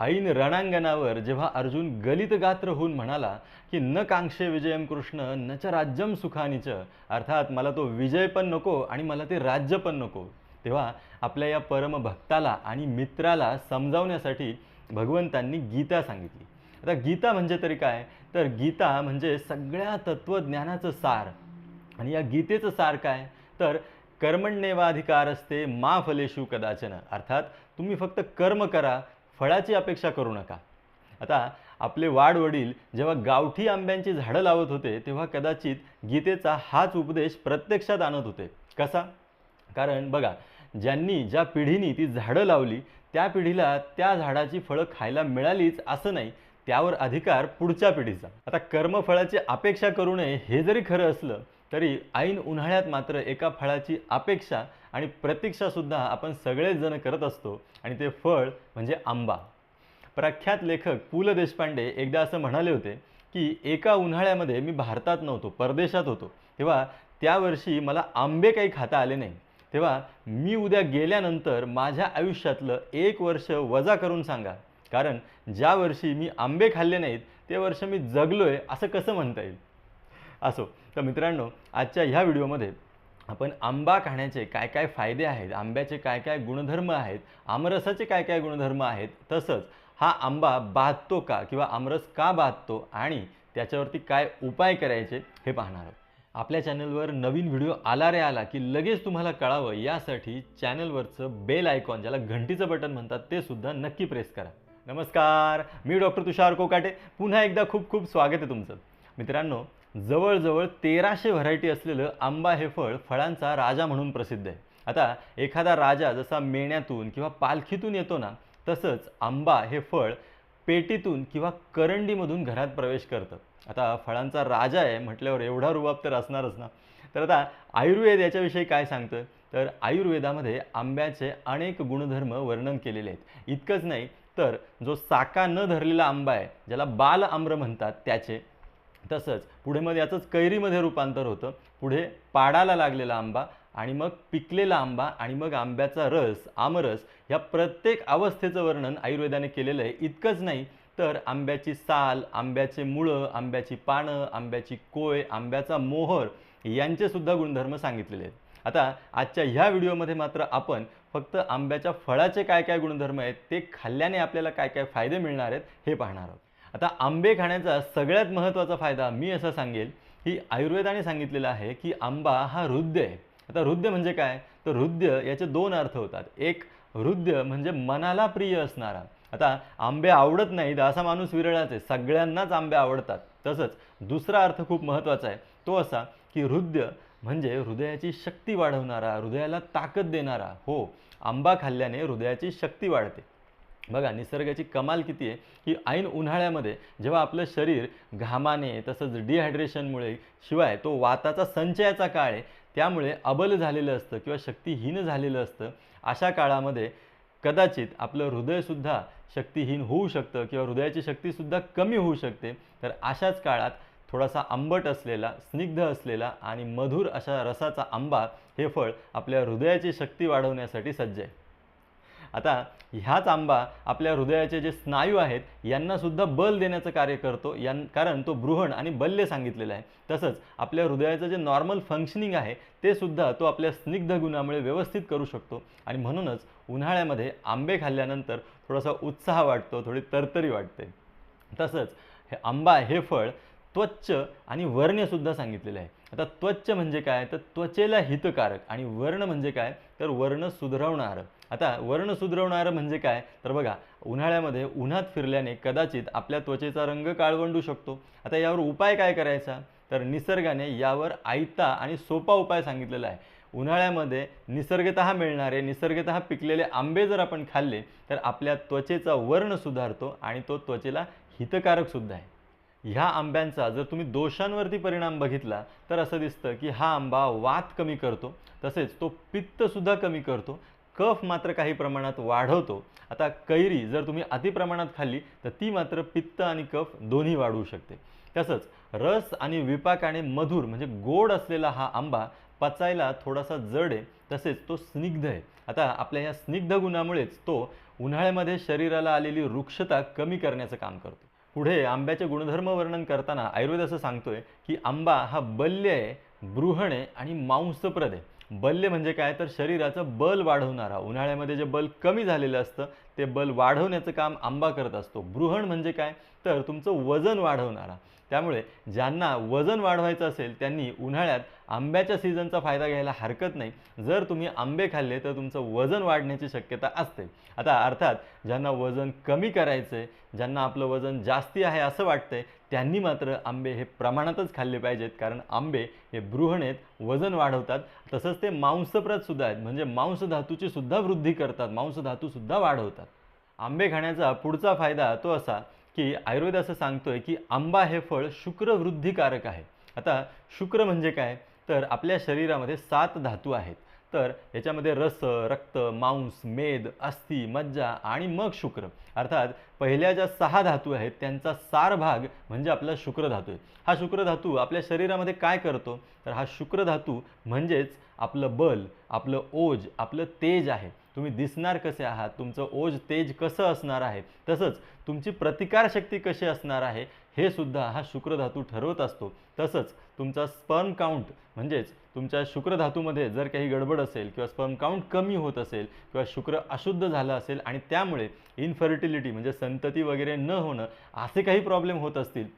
ऐन रणांगणावर जेव्हा अर्जुन गलित गात्र होऊन म्हणाला की न कांक्षे विजयम कृष्ण न च राज्यम सुखानीच अर्थात मला तो विजय पण नको आणि मला ते राज्य पण नको तेव्हा आपल्या या परमभक्ताला आणि मित्राला समजावण्यासाठी भगवंतांनी गीता सांगितली. आता गीता म्हणजे तरी काय? तर गीता म्हणजे सगळ्या तत्त्वज्ञानाचं सार. आणि या गीतेचं सार काय? तर कर्मण्येवाधिकार असते मा फलेशू कदाचन अर्थात तुम्ही फक्त कर्म करा फळाची अपेक्षा करू नका. आता आपले वाडवडील जेव्हा गावठी आंब्यांची झाडं लावत होते तेव्हा कदाचित गीतेचा हाच उपदेश प्रत्यक्षात आणत होते. कसा? कारण बघा ज्यांनी ज्या पिढीने ती झाडं लावली त्या पिढीला त्या झाडाची फळं खायला मिळालीच असं नाही त्यावर अधिकार पुढच्या पिढीचा. आता कर्मफळाची अपेक्षा करू नये हे जरी खरं असलं तरी ऐन उन्हाळ्यात मात्र एका फळाची अपेक्षा आणि प्रतीक्षासुद्धा आपण सगळेच जण करत असतो. आणि ते फळ म्हणजे आंबा. प्रख्यात लेखक पु ल देशपांडे एकदा असं म्हणाले होते की एका उन्हाळ्यामध्ये मी भारतात नव्हतो परदेशात होतो. तेव्हा त्या वर्षी मला आंबे काही खाता आले नाही. तेव्हा मी उद्या गेल्यानंतर माझ्या आयुष्यातलं एक वर्ष वजा करून सांगा. कारण ज्या वर्षी मी आंबे खाल्ले नाहीत ते वर्ष मी जगलो आहे असं कसं म्हणता येईल? असो. तर मित्रांनो आजच्या ह्या व्हिडिओमध्ये आपण आंबा खाण्याचे काय काय फायदे आहेत आंब्याचे काय काय गुणधर्म आहेत आमरसाचे काय काय गुणधर्म आहेत तसंच हा आंबा बाधतो का किंवा आमरस का बाधतो आणि त्याच्यावरती काय उपाय करायचे हे पाहणार आहोत. आपल्या चॅनलवर नवीन व्हिडिओ आला रे आला की लगेच तुम्हाला कळावं यासाठी चॅनलवरचं बेल आयकॉन ज्याला घंटीचं बटन म्हणतात ते सुद्धा नक्की प्रेस करा. नमस्कार मी डॉक्टर तुषार कोकाटे. पुन्हा एकदा खूप खूप स्वागत आहे तुमचं. मित्रांनो जवळजवळ तेराशे व्हरायटी असलेलं आंबा हे फळ फळांचा राजा म्हणून प्रसिद्ध आहे. आता एखादा राजा जसा मेण्यातून किंवा पालखीतून येतो ना तसंच आंबा हे फळ पेटीतून किंवा करंडीमधून घरात प्रवेश करतं. आता फळांचा राजा आहे म्हटल्यावर एवढा रुबाब तर असणारच ना. तर आता आयुर्वेद याच्याविषयी काय सांगतं तर आयुर्वेदामध्ये आंब्याचे अनेक गुणधर्म वर्णन केलेले आहेत. इतकंच नाही तर जो साका न धरलेला आंबा आहे ज्याला बाल आम्र म्हणतात त्याचे तसंच पुढे मग याचंच कैरीमध्ये रूपांतर होतं. पुढे पाडाला लागलेला आंबा आणि मग पिकलेला आंबा आणि मग आंब्याचा रस आमरस या प्रत्येक अवस्थेचं वर्णन आयुर्वेदाने केलेलं आहे. इतकंच नाही तर आंब्याची साल आंब्याचे मुळं आंब्याची पानं आंब्याची कोय आंब्याचा मोहर यांचेसुद्धा गुणधर्म सांगितलेले आहेत. आता आजच्या ह्या व्हिडिओमध्ये मात्र आपण फक्त आंब्याच्या फळाचे काय काय गुणधर्म आहेत ते खाल्ल्याने आपल्याला काय काय फायदे मिळणार आहेत हे पाहणार आहोत. आता आंबे खाण्याचा सगळ्यात महत्त्वाचा फायदा मी असं सांगेल की आयुर्वेदाने सांगितलेलं आहे की आंबा हा हृदय आहे. आता हृदय म्हणजे काय? तर हृदय याचे दोन अर्थ होतात. एक हृदय म्हणजे मनाला प्रिय असणारा. आता आंबे आवडत नाहीत असा माणूस विरळाच आहे. सगळ्यांनाच आंबे आवडतात. तसंच दुसरा अर्थ खूप महत्त्वाचा आहे. तो असा की हृदय म्हणजे हृदयाची शक्ती वाढवणारा हृदयाला ताकद देणारा. हो आंबा खाल्ल्याने हृदयाची शक्ती वाढते. बघा निसर्गाची कमाल किती आहे? की ऐन उन्हाळ्यामध्ये जेव्हा आपलं शरीर घामाने तसंच डिहायड्रेशनमुळे शिवाय तो वाताचा संचयाचा काळ आहे त्यामुळे अबल झालेलं असतं किंवा शक्तिहीन झालेलं असतं अशा काळामध्ये कदाचित आपलं हृदयसुद्धा शक्तिहीन होऊ शकतं किंवा हृदयाची शक्तीसुद्धा कमी होऊ शकते. तर अशाच काळात थोडासा आंबट असलेला स्निग्ध असलेला आणि मधुर अशा रसाचा आंबा हे फळ आपल्या हृदयाची शक्ती वाढवण्यासाठी सज्ज आहे. आता ह्याच आंबा आपल्या हृदयाचे जे स्नायू आहेत यांनासुद्धा बल देण्याचं कार्य करतो. यां कारण तो बृहण आणि बल्य सांगितलेलं आहे. तसंच आपल्या हृदयाचं जे नॉर्मल फंक्शनिंग आहे ते सुद्धा तो आपल्या स्निग्ध गुणामुळे व्यवस्थित करू शकतो. आणि म्हणूनच उन्हाळ्यामध्ये आंबे खाल्ल्यानंतर थोडासा उत्साह वाटतो थोडी तरतरी वाटते. तसंच हे आंबा हे फळ त्वच्च आणि वर्ण्यसुद्धा सांगितलेलं आहे. आता त्वच्च म्हणजे काय? तर त्वचेला हितकारक आणि वर्ण म्हणजे काय? तर वर्ण सुधरवणारं. आता वर्ण सुधरवणारं म्हणजे काय? तर बघा उन्हाळ्यामध्ये उन्हात फिरल्याने कदाचित आपल्या त्वचेचा रंग काळवंडू शकतो. आता यावर उपाय काय करायचा? तर निसर्गाने यावर आयता आणि सोपा उपाय सांगितलेला आहे. उन्हाळ्यामध्ये निसर्गतः मिळणारे निसर्गतः पिकलेले आंबे जर आपण खाल्ले तर आपल्या त्वचेचा वर्ण सुधारतो आणि तो त्वचेला हितकारकसुद्धा आहे. ह्या आंब्यांचा जर तुम्ही दोषांवरती परिणाम बघितला तर असं दिसतं की हा आंबा वात कमी करतो तसेच तो पित्तसुद्धा कमी करतो कफ मात्र काही प्रमाणात वाढवतो. आता कैरी जर तुम्ही अतिप्रमाणात खाल्ली तर ती मात्र पित्त आणि कफ दोन्ही वाढवू शकते. तसंच रस आणि विपाकाने मधुर म्हणजे गोड असलेला हा आंबा पचायला थोडासा जड आहे तसेच तो स्निग्ध आहे. आता आपल्या या स्निग्ध गुणामुळेच तो उन्हाळ्यामध्ये शरीराला आलेली वृक्षता कमी करण्याचं काम करतो. पुढे आंब्याचे गुणधर्म वर्णन करताना आयुर्वेद असं सांगतोय की आंबा हा बल्य आहे बृहण आहे आणि मांसप्रद आहे. बल्य म्हणजे काय? तर शरीराचं बल वाढवणारा उन्हाळ्यामध्ये जे बल कमी झालेलं असतं ते बल वाढवण्याचं काम आंबा करत असतो. बृहण म्हणजे काय? तर तुमचं वजन वाढवणारा. त्यामुळे ज्यांना वजन वाढवायचं असेल त्यांनी उन्हाळ्यात आंब्याच्या सीझनचा फायदा घ्यायला हरकत नाही. जर तुम्ही आंबे खाल्ले तर तुमचं वजन वाढण्याची शक्यता असते. आता अर्थात ज्यांना वजन कमी करायचं आहे ज्यांना आपलं वजन जास्ती आहे असं वाटतंय त्यांनी मात्र आंबे हे प्रमाणातच खाल्ले पाहिजेत. कारण आंबे हे बृहणेत वजन वाढवतात. तसंच ते मांसप्रद सुद्धा आहेत. म्हणजे मांसधातूची सुद्धा वृद्धी करतात. मांसधातूसुद्धा वाढवतात. आंबे खाण्याचा पुढचा फायदा तो असा की आयुर्वेद असं सांगतोय की आंबा हे फळ शुक्रवृद्धिकारक आहे. आता शुक्र म्हणजे काय? तर आपल्या शरीरामध्ये सात धातू आहेत. तर याच्यामध्ये रस रक्त मांस मेद अस्थि मज्जा आणि मग शुक्र. अर्थात पहिल्या ज्या सहा धातू आहेत त्यांचा सार भाग म्हणजे आपला शुक्र धातू आहे. हा शुक्र धातू आपल्या शरीरामध्ये काय करतो? तर हा शुक्र धातू म्हणजेच आपलं बल आपलं ओज आपलं तेज आहे. तुम्ही दिसणार कसे आहात? तुमचं ओज तेज कसं असणार आहे? तसंच तुमची प्रतिकारशक्ती कशी असणार आहे? हे सुद्धा हा शुक्रधातू ठरवत असतो. तसंच तुमचा स्पर्म काउंट म्हणजेच तुमच्या शुक्रधातूमध्ये जर काही गडबड असेल किंवा स्पर्म काउंट कमी होत असेल किंवा शुक्र अशुद्ध झालं असेल आणि त्यामुळे इनफर्टिलिटी म्हणजे संतती वगैरे न होणं असे काही प्रॉब्लेम होत असतील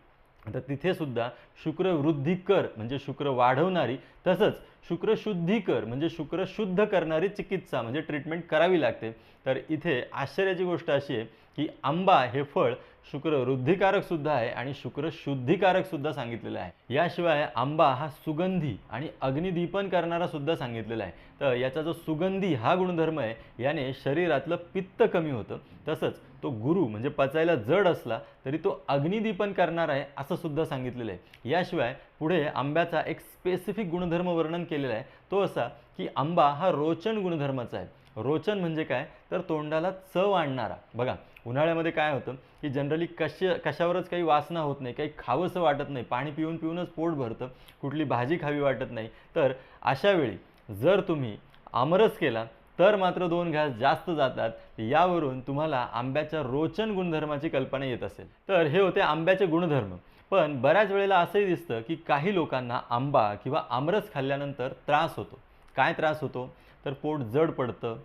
तर तिथेसुद्धा शुक्रवृद्धी शुक्र वृद्धी कर म्हणजे शुक्र वाढवणारी तसंच शुक्र शुद्धीकर म्हणजे शुक्र शुद्ध करणारी चिकित्सा म्हणजे ट्रीटमेंट करावी लागते. तर इथे आश्चर्याची गोष्ट अशी आहे की आंबा हे फळ शुक्र वृद्धिकारकसुद्धा आहे आणि शुक्र शुद्धिकारकसुद्धा सांगितलेलं आहे. याशिवाय आंबा हा सुगंधी आणि अग्निदीपन करणारा सुद्धा सांगितलेला आहे. तर याचा जो सुगंधी हा गुणधर्म आहे याने शरीरातलं पित्त कमी होतं. तसंच तो गुरु म्हणजे पचायला जड असला तरी तो अग्निदीपन करणार आहे असं सुद्धा सांगितलेलं आहे. याशिवाय पुढे आंब्याचा एक स्पेसिफिक गुणधर्म वर्णन केलेला आहे. तो असा की आंबा हा रोचन गुणधर्माचा आहे. रोचन म्हणजे काय? तर तोंडाला चव आणणारा. बघा उन्हाळ्यामध्ये काय होतं की जनरली कश कशावरच काही वासना होत नाही काही खावंसं वाटत नाही. पाणी पिऊन पिऊनच पोट भरतं. कुठली भाजी खावी वाटत नाही. तर अशावेळी जर तुम्ही आमरस केला तर मात्र दोन घास जास्त जातात. यावरून तुम्हाला आंब्याच्या रोचन गुणधर्माची कल्पना येत असेल. तर हे होते आंब्याचे गुणधर्म. पण बऱ्याच वेळेला असंही दिसतं की काही लोकांना आंबा किंवा आमरस खाल्ल्यानंतर त्रास होतो. काय त्रास होतो? तर पोट जड पडतं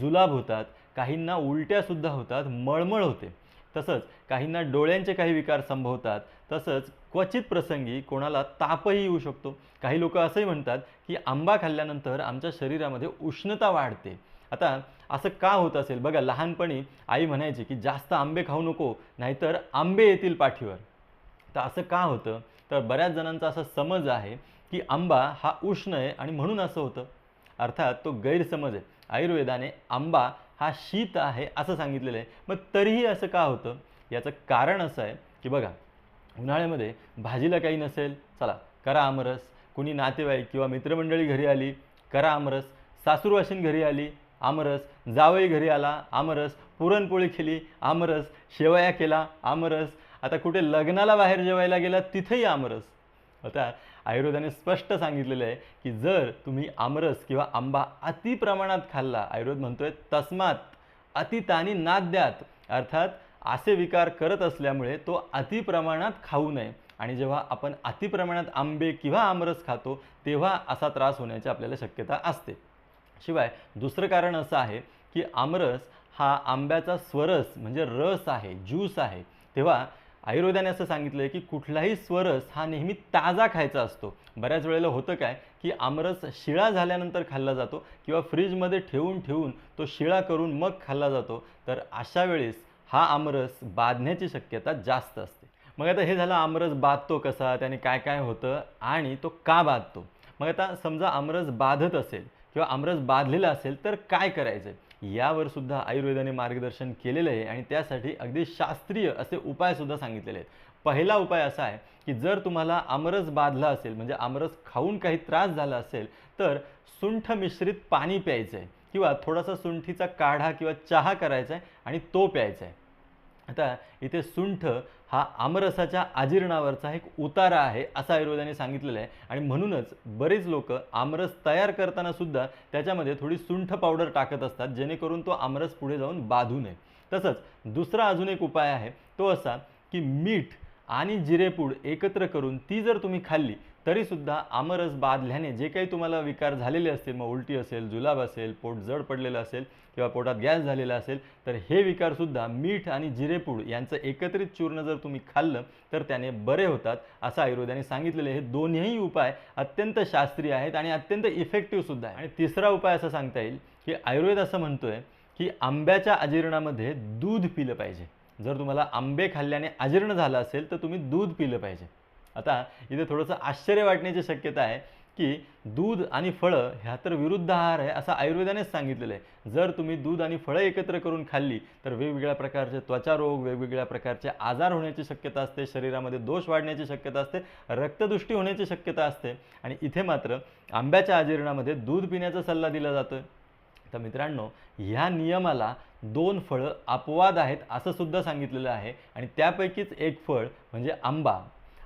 जुलाब होतात काहींना उलट्यासुद्धा होतात मळमळ होते. तसंच काहींना डोळ्यांचे काही विकार संभवतात. तसंच क्वचित प्रसंगी कोणाला तापही येऊ शकतो. काही लोक असंही म्हणतात की आंबा खाल्ल्यानंतर आमच्या शरीरामध्ये उष्णता वाढते. आता असं का होत असेल? बघा लहानपणी आई म्हणायची की जास्त आंबे खाऊ नको नाहीतर आंबे येतील पाठीवर. तर असं का होतं? तर बऱ्याच जणांचा असा समज आहे की आंबा हा उष्ण आहे आणि म्हणून असं होतं. अर्थात तो गैरसमज आहे. आयुर्वेदाने आंबा हा शीत आहे असं सांगितलेलं आहे. मग तरीही असं का होतं? याचं कारण असं आहे की बघा उन्हाळ्यामध्ये भाजीला काही नसेल चला करा आमरस. कुणी नातेवाईक किंवा मित्रमंडळी घरी आली करा आमरस. सासूरवाशीन घरी आली आमरस. जावई घरी आला आमरस. पुरणपोळी केली आमरस. शेवया केला आमरस. आता कुठे लग्नाला बाहेर जेवायला गेला तिथेही आमरस. आता आयुर्वेदाने स्पष्ट सांगितलेलं आहे की जर तुम्ही आमरस किंवा आंबा अति प्रमाणात खाल्ला आयुर्वेद म्हणतोय तस्मात अतितानी नाद्यात अर्थात असे विकार करत असल्यामुळे तो अति प्रमाणात खाऊ नये. आणि जेव्हा आपण अति प्रमाणात आंबे किंवा आमरस खातो तेव्हा असा त्रास होण्याची आपल्याला शक्यता असते. शिवाय दुसरं कारण असं आहे की आमरस हा आंब्याचा स्वरस म्हणजे रस आहे ज्यूस आहे तेव्हा आयुर्वेदाने असं सांगितलं आहे की कुठलाही स्वरस हा नेहमी ताजा खायचा असतो. बऱ्याच वेळेला होतं काय की आमरस शिळा झाल्यानंतर खाल्ला जातो किंवा फ्रीजमध्ये ठेवून ठेवून तो शिळा करून मग खाल्ला जातो. तर अशा वेळेस हा आमरस बाधण्याची शक्यता जास्त असते. मग आता हे झालं आमरस बाधतो कसा त्याने काय काय होतं आणि तो का बाधतो? मग आता समजा आमरस बाधत असेल किंवा आमरस बाधलेला असेल तर काय करायचं यावर सुद्धा आयुर्वेदाने मार्गदर्शन केलेलं आहे आणि त्यासाठी अगदी शास्त्रीय असे उपायसुद्धा सांगितलेले आहेत. पहिला उपाय असा आहे की जर तुम्हाला आमरस बाधला असेल म्हणजे आमरस खाऊन काही त्रास झाला असेल तर सुंठ मिश्रित पाणी प्यायचं आहे किंवा थोडासा सुंठीचा काढा किंवा चहा करायचा आहे आणि तो प्यायचा आहे आता इथे सुंठ हा आमरसाच्या आजीर्णावरचा एक उतारा आहे असं आयुर्वेदाने सांगितलेलं आहे. आणि म्हणूनच बरेच लोक आमरस तयार करताना सुद्धा त्याच्यामध्ये थोडी सुंठ पावडर टाकत असतात जेणेकरून तो आमरस पुढे जाऊन बाधू नये. तसंच दुसरा अजून एक उपाय आहे तो असा की मीठ आणि जिरेपूड एकत्र करून ती जर तुम्ही खाल्ली तरीसुद्धा आमरस बाधल्याने जे काही तुम्हाला विकार झालेले असतील मग उलटी असेल जुलाब असेल पोट जड पडलेलं असेल किंवा पोटात गॅस झालेला असेल तर हे विकारसुद्धा मीठ आणि जिरेपूड यांचं एकत्रित चूर्ण जर तुम्ही खाल्लं तर त्याने बरे होतात असं आयुर्वेदाने सांगितलेले हे दोन्ही उपाय अत्यंत शास्त्रीय आहेत आणि अत्यंत इफेक्टिव्हसुद्धा आहे आणि तिसरा उपाय असं सांगता येईल की आयुर्वेद असं म्हणतो आहे की आंब्याच्या अजीर्णामध्ये दूध पिलं पाहिजे. जर तुम्हाला आंबे खाल्ल्याने अजीर्ण झालं असेल तर तुम्ही दूध पिलं पाहिजे. आता इथे थोडंसं आश्चर्य वाटण्याची शक्यता आहे की दूध आणि फळं ह्या तर विरुद्ध आहार आहे असं आयुर्वेदानेच सांगितलेलं आहे. जर तुम्ही दूध आणि फळं एकत्र करून खाल्ली तर वेगवेगळ्या प्रकारचे त्वचारोग वेगवेगळ्या प्रकारचे आजार होण्याची शक्यता असते शरीरामध्ये दोष वाढण्याची शक्यता असते रक्तदृष्टी होण्याची शक्यता असते आणि इथे मात्र आंब्याच्या आजीर्णामध्ये दूध पिण्याचा सल्ला दिला जातो तर मित्रांनो ह्या नियमाला दोन फळं अपवाद आहेत असं सुद्धा सांगितलेलं आहे आणि त्यापैकीच एक फळ म्हणजे आंबा.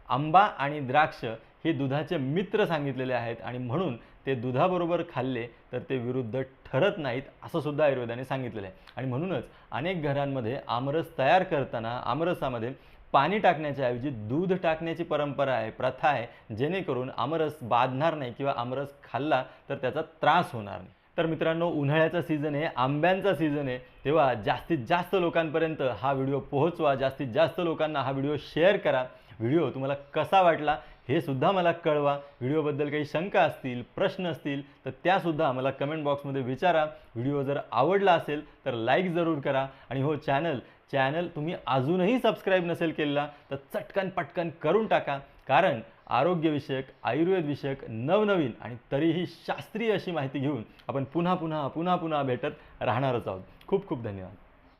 आंबा आणि द्राक्ष हे दुधाचे मित्र सांगितलेले आहेत आणि म्हणून ते दुधाबरोबर खाल्ले तर ते विरुद्ध ठरत नाहीत असं सुद्धा आयुर्वेदाने सांगितलेलं आहे. आणि म्हणूनच अनेक घरांमध्ये आमरस तयार करताना आमरसामध्ये पाणी टाकण्याच्या ऐवजी दूध टाकण्याची परंपरा आहे प्रथा आहे जेणेकरून आमरस बाधणार नाही किंवा आमरस खाल्ला तर त्याचा त्रास होणार नाही. तर मित्रांनो उन्हाळ्याचा सीझन आहे आंब्यांचा सीझन आहे तेव्हा जास्तीत जास्त लोकांपर्यंत हा व्हिडिओ पोहोचवा जास्तीत जास्त लोकांना हा व्हिडिओ शेअर करा. व्हिडिओ तुम्हाला कसा वाटला हे सुद्धा मला कळवा. व्हिडिओबद्दल काही शंका असतील प्रश्न असतील तर त्यासुद्धा मला कमेंट बॉक्समध्ये विचारा. व्हिडिओ जर आवडला असेल तर लाईक जरूर करा. आणि हो चॅनल चॅनल तुम्ही अजूनही सबस्क्राईब नसेल केलेला तर चटकन पटकन करून टाका. कारण आरोग्यविषयक आयुर्वेदविषयक नवनवीन आणि तरीही शास्त्रीय अशी माहिती घेऊन आपण पुन्हा पुन्हा पुन्हा पुन्हा भेटत राहणारच आहोत. खूप खूप धन्यवाद.